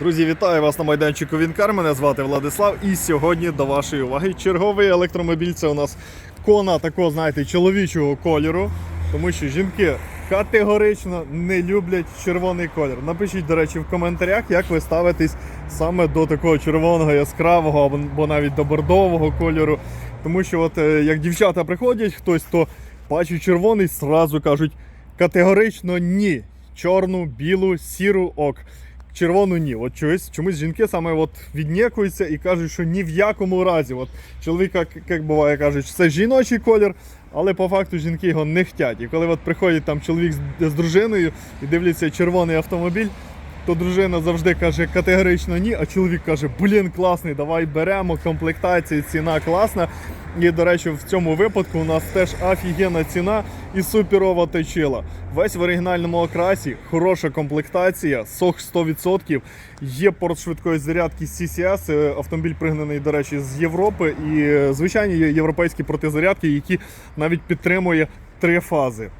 Друзі, вітаю вас на майданчику Вінкар. Мене звати Владислав. І сьогодні до вашої уваги черговий електромобіль. Це у нас кона такого, знаєте, чоловічого кольору. Тому що жінки категорично не люблять червоний колір. Напишіть, до речі, в коментарях, як ви ставитесь саме до такого червоного яскравого або- навіть до бордового кольору. Тому що, от е, як дівчата приходять, хтось то бачить червоний, зразу кажуть категорично ні. Чорну, білу, сіру ок. Червону ні. От чомусь, чомусь жінки саме от віднікуються і кажуть, що ні в якому разі. От чоловіка, як- буває, кажуть, що це жіночий колір, але по факту жінки його не хотять. І коли от приходить там чоловік з, з дружиною і дивляться червоний автомобіль, то дружина завжди каже категорично ні, а чоловік каже, блін, класний, давай беремо, комплектація, ціна класна. І, до речі, в цьому випадку у нас теж офігенна ціна і суперова точила. Весь в оригінальному окрасі, хороша комплектація, сох 100%. Є порт швидкої зарядки CCS, е, автомобіль пригнаний, до речі, з Європи. І е, звичайні європейські протизарядки, які навіть підтримує три фази.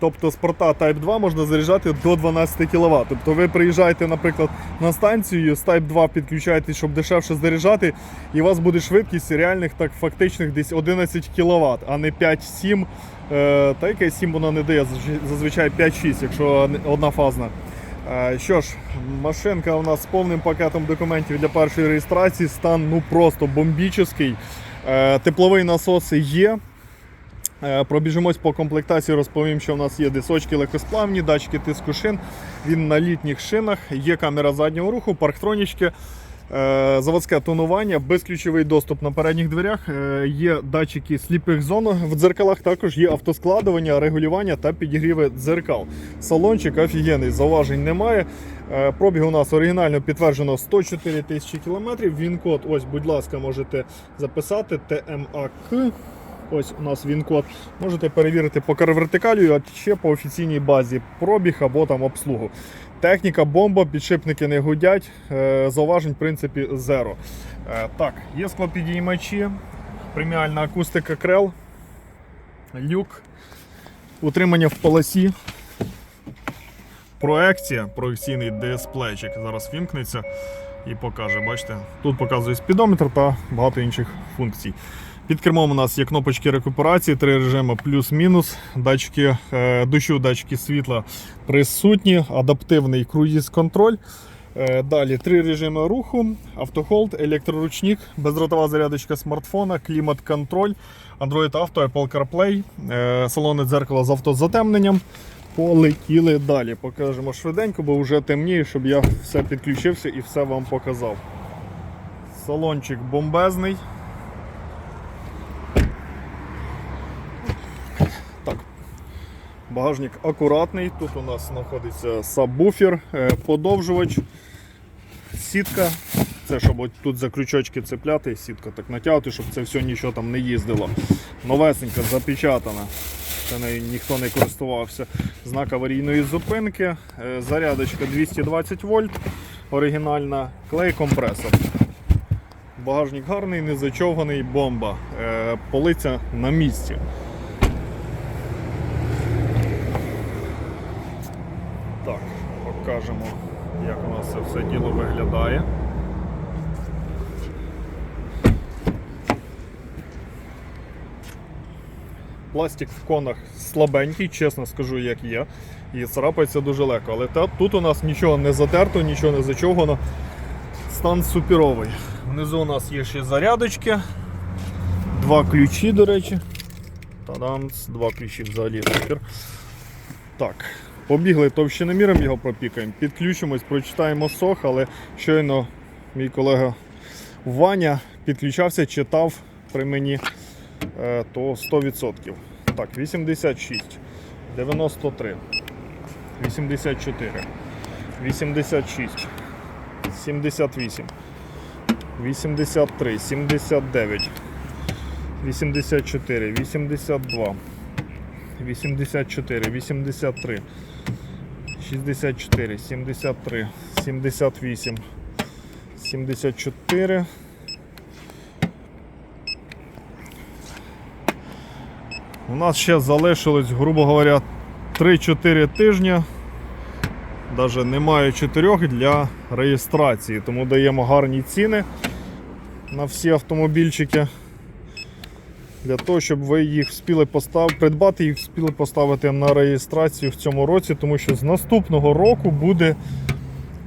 Тобто з порта Type 2 можна заряджати до 12 кВт. Тобто ви приїжджаєте, наприклад, на станцію, з Type 2 підключаєте, щоб дешевше заряджати, і у вас буде швидкість реальних так фактичних десь 11 кВт, а не 5-7. Е, Та яке 7 воно не дає, зазвичай- зазвичай 5-6, якщо однофазна. Е, Що ж, машинка у нас з повним пакетом документів для першої реєстрації. Стан ну просто бомбічний. Е, Тепловий насос є. Пробіжимось по комплектації, розповім, що в нас є дисочки легкосплавні, датчики тиску шин. Він на літніх шинах, є камера заднього руху, парктронічки, заводське тонування, безключовий доступ на передніх дверях, е, є датчики сліпих зон в дзеркалах, також є автоскладування, регулювання та підігріви дзеркал. Салончик офігенний, зауважень немає. Е, Пробіг у нас оригінально підтверджено 104 тисячі кілометрів. Він код, ось, будь ласка, можете записати ТМАК. Ось у нас він код. Можете перевірити по вертикалю, а ще по офіційній базі пробіг або там обслугу. Техніка бомба, підшипники не гудять, е, зауважень, в принципі, зеро. Е, Так, є склопідіймачі, преміальна акустика крел, люк, утримання в полосі, проекція, проекційний дисплейчик. Зараз вімкнеться і покаже. Бачите, тут показує спідометр та багато інших функцій. Під кермом у нас є кнопочки рекуперації, три режими плюс-мінус, датчики е, дощу, датчики світла присутні, адаптивний круїз-контроль. Е, Далі три режими руху, автохолд, електроручник, бездротова зарядочка смартфона, клімат-контроль, Android Auto, Apple CarPlay, е, салонне дзеркало з автозатемненням. Полетіли далі. Покажемо швиденько, бо вже темніє, щоб я все підключився і все вам показав. Салончик бомбезний. Багажник акуратний. Тут у нас знаходиться сабвуфер, е, подовжувач, сітка. Це щоб тут за крючочки цепляти, сітка так натягати, щоб це все нічого там не їздило. Новесенька, запечатана. Це нею ніхто не користувався. Знак аварійної зупинки, е, зарядочка 220 вольт, оригінальна, клей компресор. Багажник гарний, не зачовганий, бомба. Е, Полиця на місці. Так, покажемо, як у нас це все діло виглядає. Пластик в конах слабенький, чесно скажу, як є. І царапається дуже легко. Але та, тут у нас нічого не затерто, нічого не зачовгано. Стан суперовий. Внизу у нас є ще зарядочки. Два ключі, до речі. Та-дам, два ключі взагалі супер. Так, побігли товщиноміром, його пропікаємо, підключимось, прочитаємо сох, але щойно мій колега Ваня підключався, читав при мені е, то 100%. Так, 86, 93, 84, 86, 78, 83, 79, 84, 82. 84, 83, 64, 73, 78, 74. У нас ще залишилось, грубо говоря, 3-4 тижні навіть немає чотирьох для реєстрації, тому даємо гарні ціни на всі автомобільчики. Для того, щоб ви їх вспіли постав... придбати, їх вспіли поставити на реєстрацію в цьому році, тому що з наступного року буде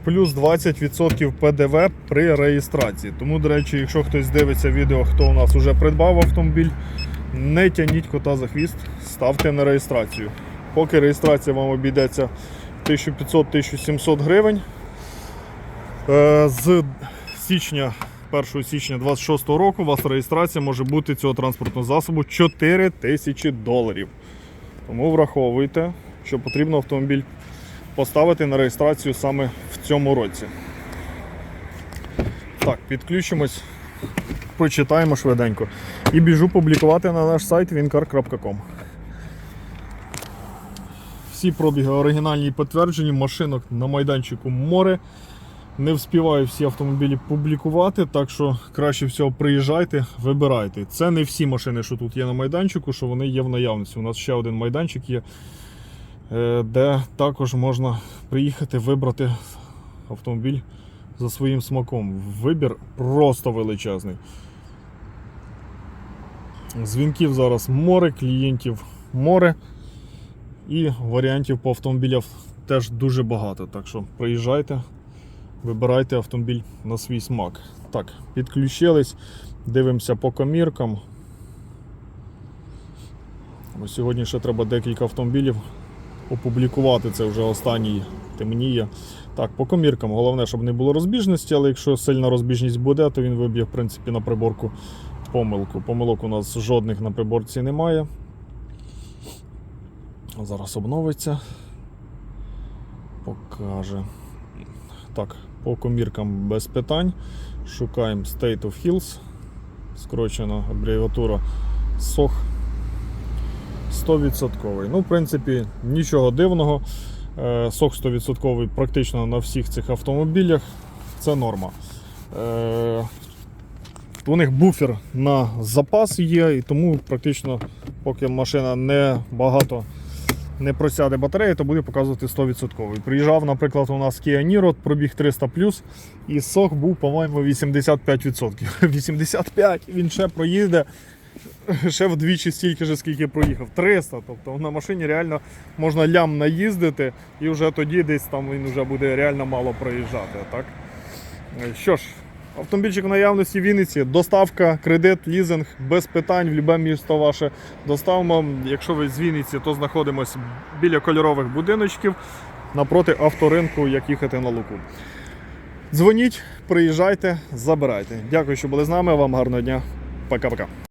плюс 20% ПДВ при реєстрації. Тому, до речі, якщо хтось дивиться відео, хто у нас вже придбав автомобіль, не тяніть кота за хвіст, ставте на реєстрацію. Поки реєстрація вам обійдеться 1500-1700 гривень. Е, З січня 1 січня 26 року у вас реєстрація може бути цього транспортного засобу 4 тисячі доларів. Тому враховуйте, що потрібно автомобіль поставити на реєстрацію саме в цьому році. Так, підключимось, прочитаємо швиденько. І біжу публікувати на наш сайт wincar.com. Всі пробіги оригінальні і підтверджені, машинок на майданчику море. Не вспіваю всі автомобілі публікувати, так що краще всього приїжджайте, вибирайте. Це не всі машини, що тут є на майданчику, що вони є в наявності. У нас ще один майданчик є, е, де також можна приїхати вибрати автомобіль за своїм смаком. Вибір просто величезний. Дзвінків зараз море, клієнтів море. І варіантів по автомобілях теж дуже багато. Так що приїжджайте, вибирайте автомобіль на свій смак. Так, підключились, дивимося по коміркам. Ось сьогодні ще треба декілька автомобілів опублікувати. Це вже останній темніє. Так, по коміркам. Головне, щоб не було розбіжності, але якщо сильна розбіжність буде, то він виб'є в принципі на приборку помилку. Помилок у нас жодних на приборці немає. Зараз обновиться. Покаже. Так, по коміркам без питань. Шукаємо State of Hills. Скорочена абревіатура SOH. 100%. Ну, в принципі, нічого дивного. Е, Сох 100% практично на всіх цих автомобілях. Це норма. Е, У них буфер на запас є, і тому практично, поки машина не багато не просяде батарея, то буде показувати 100%. Приїжджав, наприклад, у нас Kia Niro, пробіг 300 і сок був, по-моєму, 85%. 85 він ще проїде ще вдвічі стільки ж, скільки проїхав. 300. Тобто на машині реально можна лям наїздити, і вже тоді десь там він вже буде реально мало проїжджати. Так? Е, Що ж, автомобільчик в наявності в Вінниці, доставка, кредит, лізинг, без питань, в любе місто ваше доставимо. Якщо ви з Вінниці, то знаходимося біля кольорових будиночків напроти авторинку, як їхати на луку. Дзвоніть, приїжджайте, забирайте. Дякую, що були з нами. Вам гарного дня. Пока-пока.